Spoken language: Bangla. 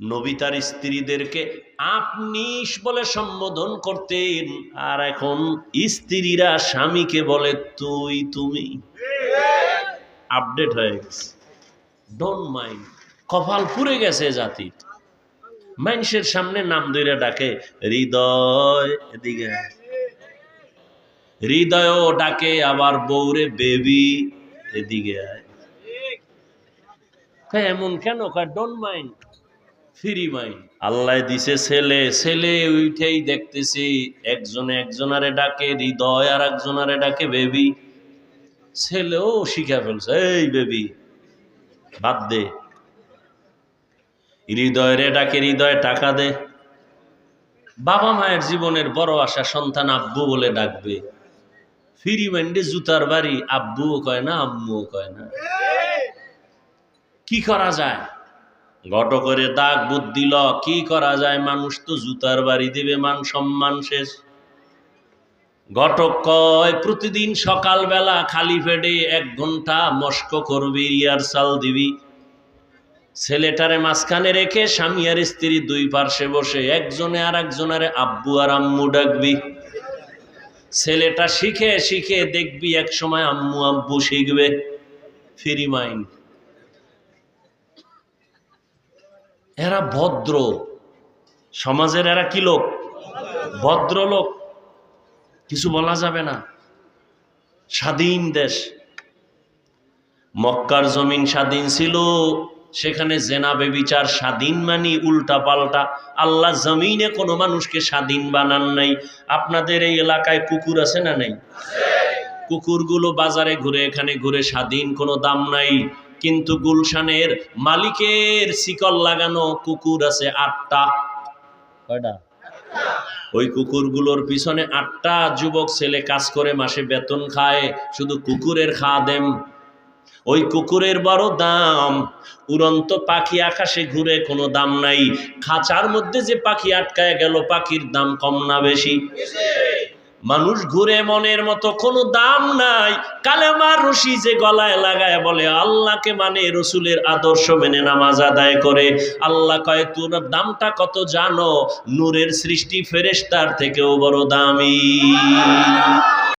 নবী তার স্ত্রীদেরকে আপনি বলে সম্বোধন করতেন। আর এখন স্ত্রীরা স্বামীকে বলে, তুই, তুমি? আপডেট হয়ে গেছে। ডোন্ট মাইন্ড কপাল পুড়ে গেছে জাতি মানুষের সামনে নাম ধরে ডাকে, হৃদয়, এদিকে আয়। হৃদয়ও ডাকে আবার বৌরে বেবি, এদিকে এমন কেন? Don't mind free mind Allah দিছে ছেলে ছেলে উঠেই দেখতেছি একজনে একজনারে ডাকে হৃদয় আর একজনারে ডাকে বেবি। ছেলেও শিখা ফেলছে এই বেবি বাদ দে। হৃদয়রে ডাকে হৃদয় টাকা দে। বাবা মায়ের জীবনের বড় আশা সন্তান আব্বু বলে ডাকবে। ফ্রি মাইন্ডে জুতার বাড়ি আব্বুও কয় না আম্মুও কয় না। কি করা যায়? ঘট করে দাগ বুদ্ধি ল, কি করা যায়? মানুষ তো জুতার বাড়ি দেবে, মান সম্মান শেষ। ঘটক কয়, প্রতিদিন সকালবেলা খালি পেটে এক ঘণ্টা মস্ক করবি রিহার্সাল দিবি। ছেলেটারে মাঝখানে রেখে স্বামী আর স্ত্রী দুই পার্শ্বে বসে, একজনে আর একজনারে আব্বু আর আম্মু ডাকবি। ছেলেটা শিখে শিখে দেখবি, এক সময় আম্মু আব্বু শিখবে। Free mind. এরা ভদ্র। সমাজের এরা কি লোক? ভদ্র লোক। কিছু বলা যাবে না। স্বাধীন দেশ। মক্কার জমিন স্বাধীন ছিল। সেখানে জেনা বেবিচার স্বাধীন মানি উল্টা পাল্টা আল্লাহ জমিনে কোনো মানুষকে স্বাধীন বানান নাই। আপনাদের এই এলাকায় কুকুর আছে না নাই? কুকুরগুলো বাজারে ঘুরে এখানে ঘুরে স্বাধীন কোনো দাম নাই। কিন্তু গুলশানের মালিকের শিকল লাগানো কুকুর আছে আটটা। কয়টা? ওই কুকুরগুলোর পিছনে আটটা যুবক ছেলে কাজ করে, মাসে বেতন খায়, শুধু কুকুরের খাওয়া দেম ওই কুকুরের বড় দাম। উড়ন্ত পাখি আকাশে ঘুরে কোনো দাম নাই। খাঁচার মধ্যে যে পাখি আটকায় গেল, পাখির দাম কম না বেশি। মানুষ ঘুরে মনের মতো কোনো দাম নাই। কালেমার রশি যে গলায় লাগায় বলে, আল্লাহকে মানে রসুলের আদর্শ মেনে নামাজ আদায় করে। আল্লাহ কয়, তোর দামটা কত জানো? নূরের সৃষ্টি ফেরেস্তার থেকেও বড় দামি।